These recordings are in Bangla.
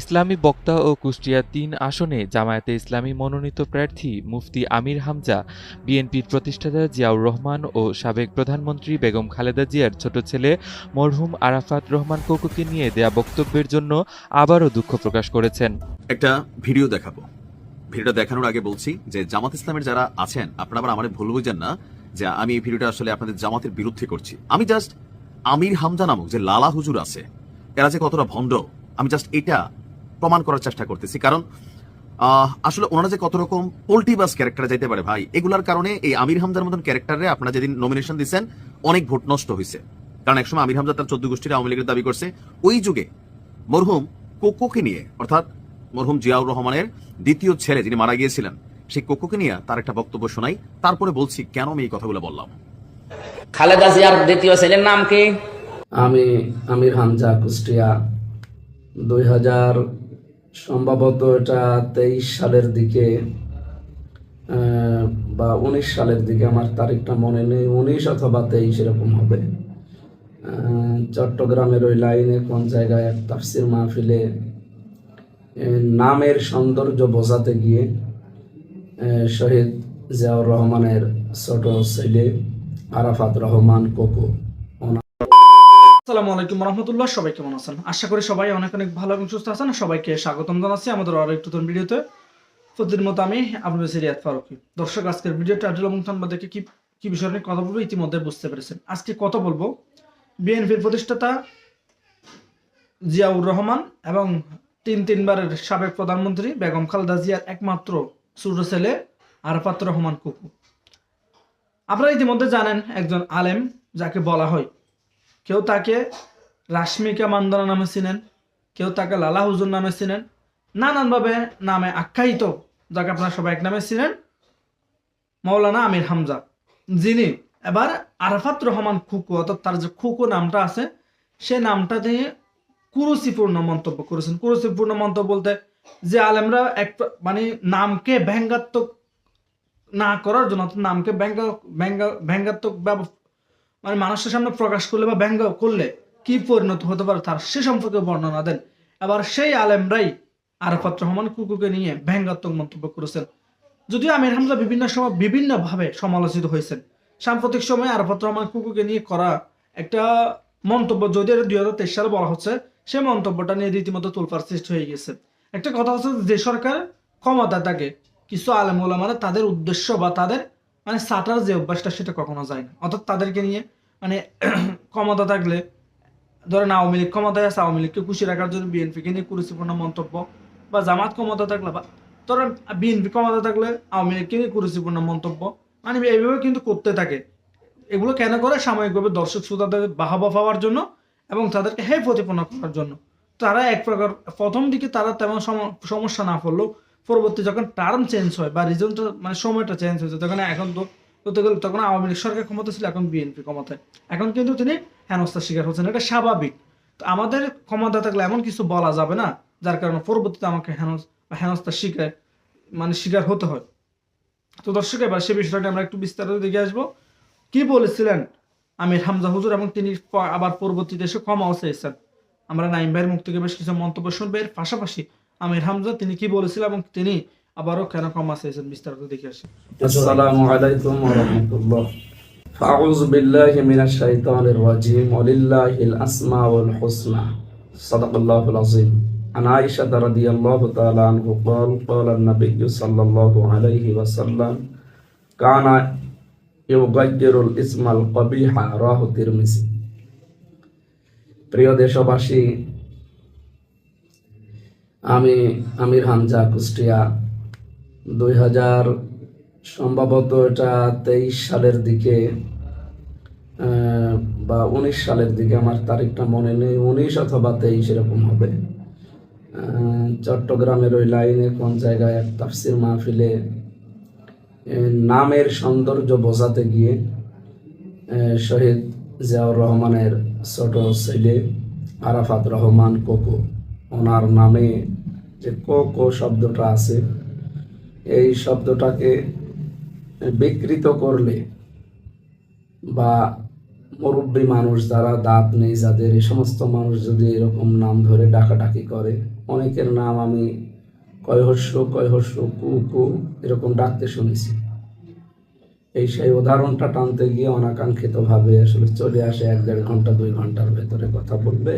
ইসলামী বক্তা ও কুষ্টিয়া তিন আসনে জামায়াতে ইসলামী মনোনীত প্রার্থী মুফতি আমির হামজা, বিএনপির প্রতিষ্ঠাতা জিয়াউর রহমান ও সাবেক প্রধানমন্ত্রী বেগম খালেদা জিয়ার ছোট ছেলে মরহুম আরাফাত রহমান কোকুকে নিয়ে দেয়া বক্তব্যের জন্য আবারও দুঃখ প্রকাশ করেছেন। একটা ভিডিও দেখাবো। ভিডিওটা দেখানোর আগে বলছি যে জামাত ইসলামের যারা আছেন, আপনারা আবার আমার ভুল বুঝেন না যে আমি এই ভিডিওটা আসলে আপনাদের জামাতের বিরুদ্ধে করছি। আমি জাস্ট আমির হামজা নামক যে লালা হুজুর আছে, এরা যে কতটা ভণ্ড, আমি জাস্ট এটা প্রমাণ করার চেষ্টা করতেছি। কারণ আসলে ওনারা যে কত রকম পোল্টিবাস ক্যারেক্টারে যাইতে পারে ভাই এগুলার কারণে এই আমির হামজার মতন ক্যারেক্টারে আপনারা যেদিন নমিনেশন দিচ্ছেন অনেক ভোট নষ্ট হয়েছে কারণ একসময় আমির হামজা তার চোদ্দ গোষ্ঠীর আওয়ামী লীগের দাবি করছে। ওই যুগে মরহুম কোকোকে নিয়ে অর্থাৎ মরহুম জিয়াউর রহমানের দ্বিতীয় ছেলে যিনি মারা গিয়েছিলেন সেই কোকোকে নিয়ে তার একটা বক্তব্য শোনাই। তারপরে বলছি কেন আমি এই কথাগুলো বললাম? খালেদা জিয়ার দ্বিতীয় ছেলের নাম কি? আমি আমির হামজা কুষ্টিয়া। দুই হাজার সম্ভবত এটা তেইশ সালের দিকে বা উনিশ সালের দিকে, আমার তারিখটা মনে নেই, উনিশ অথবা তেইশ এরকম হবে। চট্টগ্রামের ওই লাইনে কোন জায়গায় এক তাফসির মাহফিলে নামের সৌন্দর্য বোঝাতে গিয়ে শহীদ জিয়াউর রহমানের ছোট ছেলে আরাফাত রহমান কোকো। আসসালামু আলাইকুম রহমতুল্লাহ, সবাই কেমন আছেন? আশা করি সবাই অনেক অনেক ভালো এবং সুস্থ আছেন। সবাইকে স্বাগতম জানাচ্ছি আমাদের আরও একটু নতুন ভিডিওতে। প্রতিদিন মতো আমি আবুল সিরিয়াত ফারুকি। দর্শক, আজকের ভিডিও টাইটেল এবং দেখে কি কি বিষয় নিয়ে কথা বলব ইতিমধ্যে বুঝতে পেরেছেন। আজকে কথা বলব বিএনপির প্রতিষ্ঠাতা জিয়াউর রহমান এবং তিন তিনবারের সাবেক প্রধানমন্ত্রী বেগম খালেদা জিয়ার একমাত্র ছোট ছেলে আরফাত রহমান কুকু। আপনারা ইতিমধ্যে জানেন একজন আলেম, যাকে বলা হয় কেউ তাকে রাশ্মিকা মান্দানা নামে চিনেন, কেউ তাকে লালা হুজুর নামে চিনেন, নানানভাবে নামে আখ্যায়িত, যাকে আপনারা সবাই এক নামে চিনেন মৌলানা আমির হামজা। যিনি এবার আরাফাত রহমান খুকু, অর্থাৎ তার যে খুকু নামটা আছে, সে নামটা দিয়ে কুরুচিপূর্ণ মন্তব্য করেছেন। কুরুচিপূর্ণ মন্তব্য বলতে যে আলেমরা এক মানে নামকে ব্যঙ্গাত্মক না করার জন্য নামকে ব্যঙ্গ ব্যঙ্গ ব্যঙ্গাত্মক মানে মানুষের সামনে প্রকাশ করলে বা ব্যঙ্গ করলে কি পরিণত হতে পারে তার সে সম্পর্কে বর্ণনা দেন। এবার সেই আলেমরাই আরাফাত রহমান কুকুকে নিয়ে ব্যঙ্গাত্মক মন্তব্য করেছেন। যদিও আমির হামজা বিভিন্ন সময় বিভিন্নভাবে সমালোচিত হয়েছেন। সাম্প্রতিক সময়ে আরাফাত রহমান কুকুকে নিয়ে করা একটা মন্তব্য যদিও দুই হাজার তেইশ সালে বলা হচ্ছে সেই মন্তব্যটা নিয়ে রীতিমতো তোলপার সৃষ্টি হয়ে গেছে। একটা কথা হচ্ছে যে সরকার ক্ষমতা থাকে কিছু আলেম মানে তাদের উদ্দেশ্য বা তাদের মানে সাটার যে অভ্যাসটা সেটা কখনো যায় না। অর্থাৎ তাদেরকে নিয়ে মানে ক্ষমতা থাকলে, ধরেন আওয়ামী লীগ ক্ষমতায় আছে, আওয়ামী লীগকে খুশি রাখার জন্য বিএনপিকে নিয়ে কুরুচিপূর্ণ মন্তব্য বা জামাত ক্ষমতা থাকলে বা, ধরেন বিএনপি ক্ষমতা থাকলে আওয়ামী লীগকে নিয়ে কুরুচিপূর্ণ মন্তব্য মানে এইভাবে কিন্তু করতে থাকে। এগুলো কেন করে? সাময়িকভাবে দর্শক শ্রোতাদের বাহাবা পাওয়ার জন্য এবং তাদেরকে হে প্রতিপন্ন করার জন্য। তারা এক প্রকার, প্রথম দিকে তারা তেমন সম- সমস্যা না পড়লেও পরবর্তী যখন টার্ম চেঞ্জ হয় বা রিজনটা মানে সময়টা চেঞ্জ হয়েছে, তখন এখন তো, বলতে গেলে তখন আওয়ামী লীগ সরকার ক্ষমতা ছিল, এখন বিএনপি ক্ষমতায়। এখন কিন্তু তিনি হেনস্থার শিকার হচ্ছেন, এটা স্বাভাবিক। তো আমাদের ক্ষমতা থাকলে এমন কিছু বলা যাবে না, যার কারণে পরবর্তীতে আমাকে হেনস বা হেনস্থার শিকার মানে শিকার হতে হয়। তো দর্শক, এবার সে বিষয়টা আমরা একটু বিস্তারিত দেখে আসব। কি বলেছিলেন আমির হামজা হুজুর এবং তিনি আবার পরবর্তীতে এসে ক্ষমাও চেয়েছেন। আমরা নাইম ভাইয়ের মুখ থেকে বেশ কিছু মন্তব্য শুনব, এর পাশাপাশি আমির হামজা তিনি কি বলেছিলেন এবং তিনি আবারও কেন ক্ষমা চেয়েছেন বিস্তারিত দেখে আসি السلام عليكم ورحمة الله فأعوذ بالله من الشيطان الرجيم ولله الأسماء الحسنى صدق الله العظيم عن عائشة رضي الله تعالى عنه قال قال النبي صلى الله عليه وسلم كان يغير الاسم القبيح راه الترمذي প্রিয় দেশবাসী আমি আমির হামজা, কুষ্টিয়া। দুই হাজার সম্ভবত এটা তেইশ সালের দিকে বা উনিশ সালের দিকে, আমার তারিখটা মনে নেই, উনিশ অথবা তেইশ এরকম হবে। চট্টগ্রামের ওই লাইনে কোন জায়গায় এক তাফসির মাহফিলে নামের সৌন্দর্য বোঝাতে গিয়ে শহীদ জিয়াউর রহমানের ছোট ছেলে আরাফাত রহমান কোকো, ওনার নামে যে কোকো শব্দটা আছে, এই শব্দটাকে বিকৃত করলে বা মুরব্বী মানুষ যারা দাঁত নেই, যাদের এই সমস্ত মানুষ যদি এরকম নাম ধরে ডাকাডাকি করে, অনেকের নাম আমি কয়হস্য কয়হস্য কু কু এরকম ডাকতে শুনেছি। এই সেই উদাহরণটা টানতে গিয়ে অনাকাঙ্ক্ষিতভাবে আসলে চলে আসে এক দেড় ঘণ্টা, দুই ঘণ্টার ভেতরে কথা বলবে।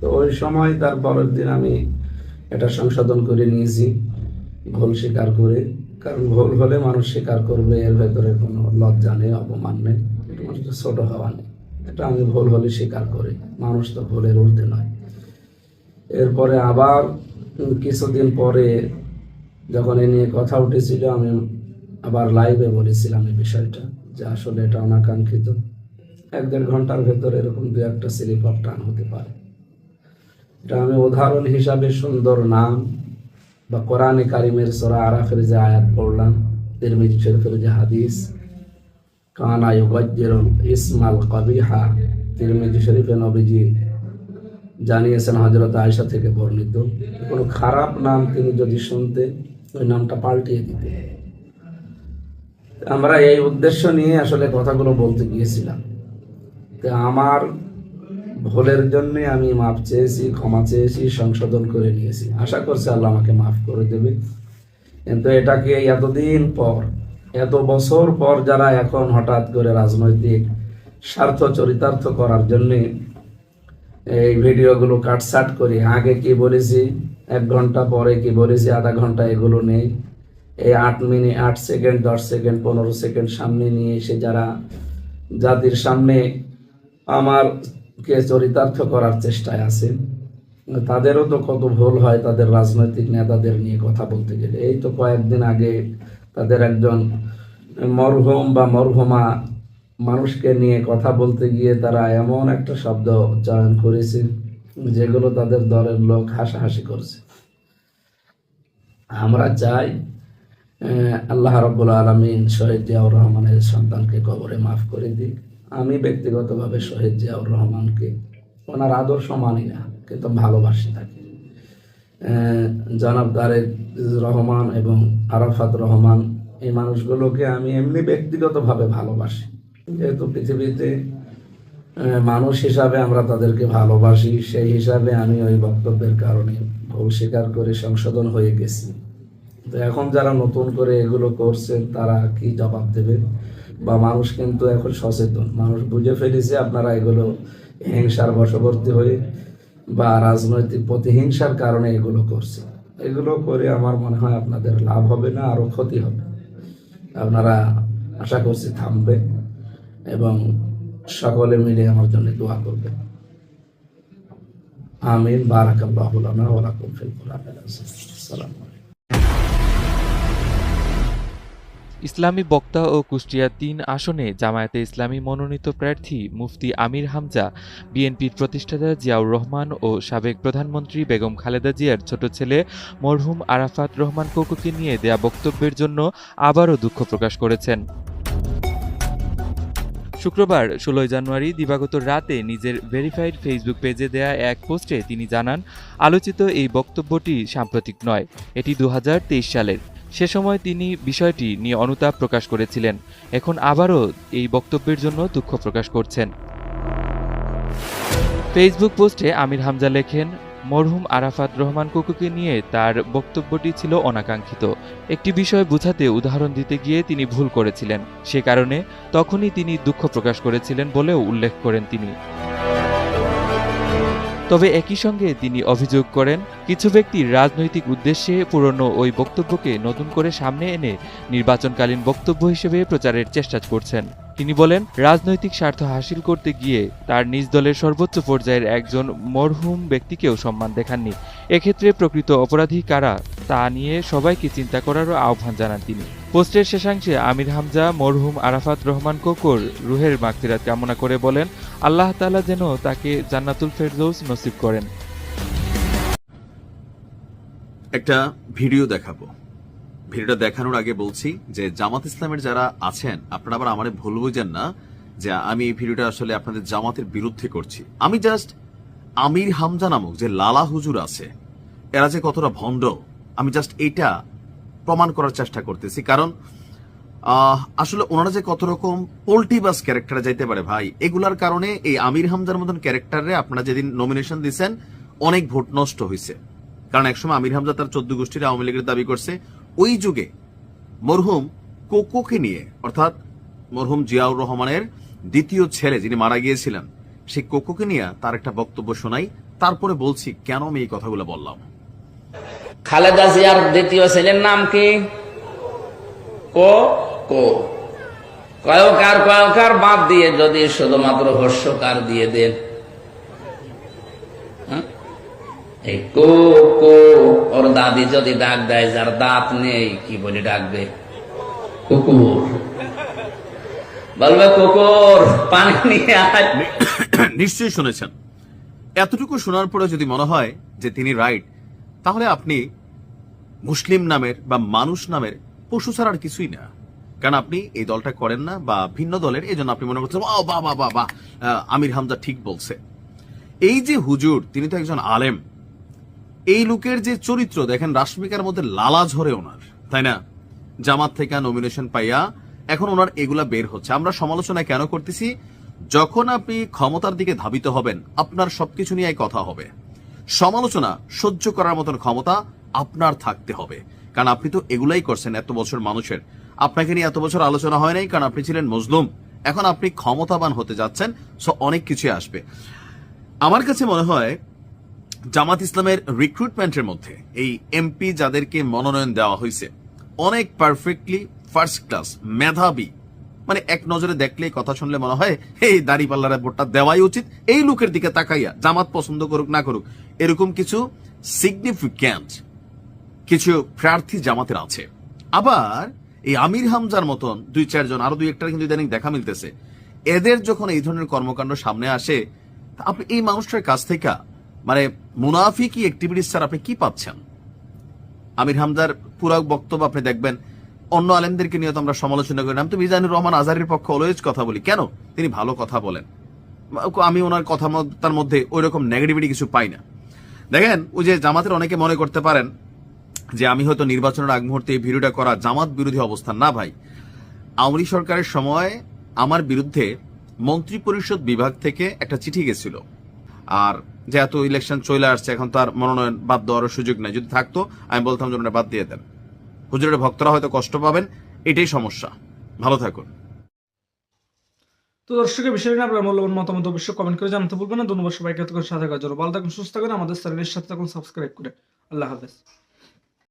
তো ওই সময় তার পরের দিন আমি এটা সংশোধন করে নিয়েছি। ভুল স্বীকার করে। কারণ ভুল হলে মানুষ স্বীকার করবে, এর ভেতরে কোনো লজ্জা নেই, অপমান নেই। এটা মানুষের ছোট হওয়া নেই। এটা আমি ভুল হলে স্বীকার করি। মানুষ তো ভুলের ঊর্ধ্বে নয়। এরপরে আবার কিছুদিন পরে যখন এ নিয়ে কথা উঠেছিল, আমি আবার লাইভে বলেছিলাম এই বিষয়টা, যে আসলে এটা অনাকাঙ্ক্ষিত। এক দেড় ঘণ্টার ভেতরে এরকম দু একটা স্লিপ অফ টান হতে পারে। এটা আমি উদাহরণ হিসাবে সুন্দর নাম বা কোরআনে কারিমের সোরা আরাফের যে আয়াত পড়লাম, তিরমিজি শরীফের যে হাদিস, কানা ইউবাজ্জিরুল ইসমাল কবিহা, তিরমিজি শরীফে নবীজি জানিয়েছেন হজরত আয়সা থেকে বর্ণিত, কোনো খারাপ নাম তিনি যদি শুনতেন, ওই নামটা পাল্টিয়ে দিতে আমরা এই উদ্দেশ্য নিয়ে আসলে কথাগুলো বলতে গিয়েছিলাম। আমার ভুলের জন্য আমি মাফ চেয়েছি, ক্ষমা চেয়েছি, সংশোধন করে নিয়েছি। আশা করছি আল্লাহ আমাকে মাফ করে দেবে। কিন্তু এটাকে এতদিন পর, এত বছর পর যারা এখন হঠাৎ করে রাজনৈতিক স্বার্থ চরিতার্থ করার জন্যে এই ভিডিওগুলো কাটসাট করি, আগে কি বলেছি, এক ঘণ্টা পরে কি বলেছি, আধা ঘণ্টা এগুলো নেই। এই আট মিনিট, আট সেকেন্ড, দশ সেকেন্ড, পনেরো সেকেন্ড সামনে নিয়ে এসে যারা জাতির সামনে আমার কে চরিতার্থ করার চেষ্টায় আছে, তাদেরও তো কত ভুল হয় তাদের রাজনৈতিক নেতাদের নিয়ে কথা বলতে গেলে। এই তো কয়েকদিন আগে তাদের একজন মরহুম বা মরহুমা মানুষকে নিয়ে কথা বলতে গিয়ে তারা এমন একটা শব্দ চয়ন করেছে, যেগুলো তাদের দলের লোক হাসাহাসি করছে। আমরা চাই আল্লাহ রব্বুল আলমিন শহীদ জিয়াউর রহমানের সন্তানকে কবরে মাফ করে দিক। আমি ব্যক্তিগতভাবে শহীদ জিয়াউর রহমানকে ওনার আদর্শ মানি না, কিন্তু ভালোবাসি তাকে। জনাব তারেক রহমান এবং আরাফাত রহমান, এই মানুষগুলোকে আমি এমনি ব্যক্তিগতভাবে ভালোবাসি। যেহেতু পৃথিবীতে মানুষ হিসাবে আমরা তাদেরকে ভালোবাসি, সেই হিসাবে আমি ওই বক্তব্যের কারণে ভুল স্বীকার করে সংশোধন হয়ে গেছি। তো এখন যারা নতুন করে এগুলো করছেন তারা কি জবাব দেবে? বা মানুষ কিন্তু এখন সচেতন। মানুষ বুঝে ফেলেছে আপনারা এগুলো হিংসার বশবর্তী হয়ে বা রাজনৈতিক প্রতিহিংসার কারণে এগুলো করছে। এগুলো করে আমার মনে হয় আপনাদের লাভ হবে না, আরও ক্ষতি হবে। আপনারা আশা করছি থামবে এবং সকলে মিলে আমার জন্য দোয়া করবে আমিন। বারাকাল্লাহু লানা ওয়া লাকুম ফিল কোরআনিল আসসালামু আলাইকুম। ইসলামী বক্তা ও কুষ্টিয়া তিন আসনে জামায়াতে ইসলামী মনোনীত প্রার্থী মুফতি আমির হামজা, বিএনপির প্রতিষ্ঠাতা জিয়াউর রহমান ও সাবেক প্রধানমন্ত্রী বেগম খালেদা জিয়ার ছোট ছেলে মরহুম আরাফাত রহমান কোকুকে নিয়ে দেয়া বক্তব্যের জন্য আবারও দুঃখ প্রকাশ করেছেন। শুক্রবার, ষোলোই জানুয়ারি দিবাগত রাতে নিজের ভেরিফাইড ফেসবুক পেজে দেয়া এক পোস্টে তিনি জানান, আলোচিত এই বক্তব্যটি সাম্প্রতিক নয়, এটি দু হাজার তেইশ সালের। সে সময় তিনি বিষয়টি নিয়ে অনুতাপ প্রকাশ করেছিলেন। এখন আবারও এই বক্তব্যের জন্য দুঃখ প্রকাশ করছেন। ফেসবুক পোস্টে আমির হামজা লেখেন, মরহুম আরাফাত রহমান কুকুকে নিয়ে তার বক্তব্যটি ছিল অনাকাঙ্ক্ষিত। একটি বিষয় বুঝাতে উদাহরণ দিতে গিয়ে তিনি ভুল করেছিলেন। সে কারণে তখনই তিনি দুঃখ প্রকাশ করেছিলেন বলেও উল্লেখ করেন তিনি। তবে একই সঙ্গে তিনি অভিযোগ করেন, কিছু ব্যক্তি রাজনৈতিক উদ্দেশ্যে পুরনো ওই বক্তব্যকে নতুন করে সামনে এনে নির্বাচনকালীন বক্তব্য হিসেবে প্রচারের চেষ্টা করছেন। তিনি বলেন, রাজনৈতিক স্বার্থ হাসিল করতে গিয়ে তার নিজ দলের সর্বোচ্চ পর্যায়ের একজন মরহুম ব্যক্তিকেও সম্মান দেখাননি। এক্ষেত্রে প্রকৃত অপরাধী কারা তা নিয়ে সবাইকে চিন্তা করারও আহ্বান জানান তিনি। পোস্টের শেষাংশে আমির হামজা, মরহুম আরাফাত রহমান কোকর রুহের মাগফিরাত কামনা করে বলেন, আল্লাহ তালা যেন তাকে জান্নাতুল ফেরদৌস নসিব করেন। একটা ভিডিও দেখাবো। ভিডিওটা দেখানোর আগে বলছি যে জামাত ইসলামের যারা আছেন, আপনারা আবার আমার ভুল বুঝেন না যে আমি এই ভিডিওটা আসলে আপনাদের জামাতের বিরুদ্ধে করছি। আমি জাস্ট আমির হামজা নামক যে লালা হুজুর আছে, এরা যে কতটা ভণ্ড, আমি জাস্ট এটা প্রমাণ করার চেষ্টা করতেছি। কারণ আসলে ওনারা যে কত রকম পোল্টিবাস ক্যারেক্টারে যাইতে পারে ভাই, এগুলার কারণে এই আমির হামজার মতন ক্যারেক্টারে আপনারা যেদিন নমিনেশন দিচ্ছেন অনেক ভোট নষ্ট হয়েছে কারণ একসময় আমির হামজা তার চোদ্দ গোষ্ঠীর আওয়ামী লীগের দাবি করছে ওই যুগে মরহুম কোকোকে নিয়ে, অর্থাৎ মরহুম জিয়াউর রহমানের দ্বিতীয় ছেলে যিনি মারা গিয়েছিলেন সেই কোকোকে নিয়ে তার একটা বক্তব্য শোনাই। তারপরে বলছি, কেন আমি এই কথাগুলো বললাম? খালেদা জিয়ার দ্বিতীয় ছেলের নাম কি? কো? কো। কয়কার কয়কার বাদ দিয়ে যদি শুধুমাত্র হস্যকার দিয়ে দেন। হ্যাঁ? এই কো কো, ওর দাদি যদি ডাক দেয়, যার দাঁত নেই, কি বলে ডাকবে? কুকুর। বলবে, কুকুর, পানি নিয়ে নিশ্চয়ই শুনেছেন। এতটুকু শোনার পরে যদি মনে হয় যে তিনি রাইট, তাহলে আপনি মুসলিম নামের বা মানুষ নামের পশু ছাড়ার কিছুই না। কারণ আপনি এই দলটা করেন না বা ভিন্ন দলের এই জন্য আপনি মনে করছেন বা বা বা বা আমির হামজা ঠিক বলছে। এই যে হুজুর, তিনি তো একজন আলেম। এই লোকের যে চরিত্র, দেখেন রাশ্মিকার মধ্যে লালা ঝরে ওনার, তাই না? জামাত থেকে নমিনেশন পাইয়া এখন ওনার এগুলা বের হচ্ছে। আমরা সমালোচনা কেন করতেছি? যখন আপনি ক্ষমতার দিকে ধাবিত হবেন, আপনার সবকিছু নিয়ে কথা হবে। সমালোচনা সহ্য করার মতন ক্ষমতা আপনার থাকতে হবে। কারণ আপনি তো এগুলাই করছেন, এত বছর মানুষের। আপনাকে নিয়ে এত বছর আলোচনা হয় নাই, কারণ আপনি ছিলেন মজলুম। এখন আপনি ক্ষমতাবান হতে যাচ্ছেন সো অনেক কিছু আসবে। আমার কাছে মনে হয় জামাত ইসলামের রিক্রুটমেন্টের মধ্যে এই এমপি যাদেরকে মনোনয়ন দেওয়া হয়েছে, অনেক পারফেক্টলি ফার্স্ট ক্লাস মেধাবী। মানে এক নজরে দেখলে কথা শুনলে মনে হয় এই দাড়ি পাল্লারে ভোটটা দেওয়াই উচিত, এই লোকের দিকে তাকাইয়া, জামাত পছন্দ করুক না করুক। এরকম কিছু সিগনিফিক্যান্ট কিছু প্রার্থী জামাতের আছে। আবার এই আমির হামজার মতন দুই চারজন, আরও দুই একটা কিন্তু ইদানিং দেখা মিলতেছে। এদের যখন এই ধরনের কর্মকাণ্ড সামনে আসে আপনি এই মানুষটার কাছ থেকে মানে মুনাফিকি অ্যাক্টিভিটিস স্যার আপনি কি পাচ্ছেন? আমির হামদার পুরো বক্তব্য আপনি দেখবেন। অন্য আলেমদেরকে নিয়ে তো আমরা সমালোচনা করি। আমি তো মিজানুর রহমান আজারির পক্ষে অলওয়েজ কথা বলি। কেন? তিনি ভালো কথা বলেন। আমি ওনার কথা তার মধ্যে ওই রকম নেগেটিভিটি কিছু পাই না। দেখেন, ওই যে জামাতের অনেকে মনে করতে পারেন যে আমি হয়তো নির্বাচনের আগ মুহূর্তে এই ভিডিওটা করা জামাত বিরোধী অবস্থান না ভাই। আওয়ামী সরকারের সময় আমার বিরুদ্ধে মন্ত্রী পরিষদ বিভাগ থেকে একটা চিঠি গেছিল। আর যেহেতু ইলেকশন চলে আসছে, এখন তার মনোনয়ন বাদ দেওয়ার সুযোগ নাই। যদি থাকতো, আমি বলতাম যে বাদ দিয়ে দেন। হুজুরের ভক্তরা হয়তো কষ্ট পাবেন, এটাই সমস্যা। ভালো থাকুন। তো দর্শকের বিষয় নিয়ে আপনার মূল্যবান মতামত অবশ্যই কমেন্ট করে জানতে ভুলবেন না। ধন্যবাদ সবাইকে। এতক্ষণ সাথে কাজ ভালো থাকুন, সুস্থ থাকুন। আমাদের চ্যানেলের সাথে থাকুন, সাবস্ক্রাইব করে। আল্লাহ হাফেজ।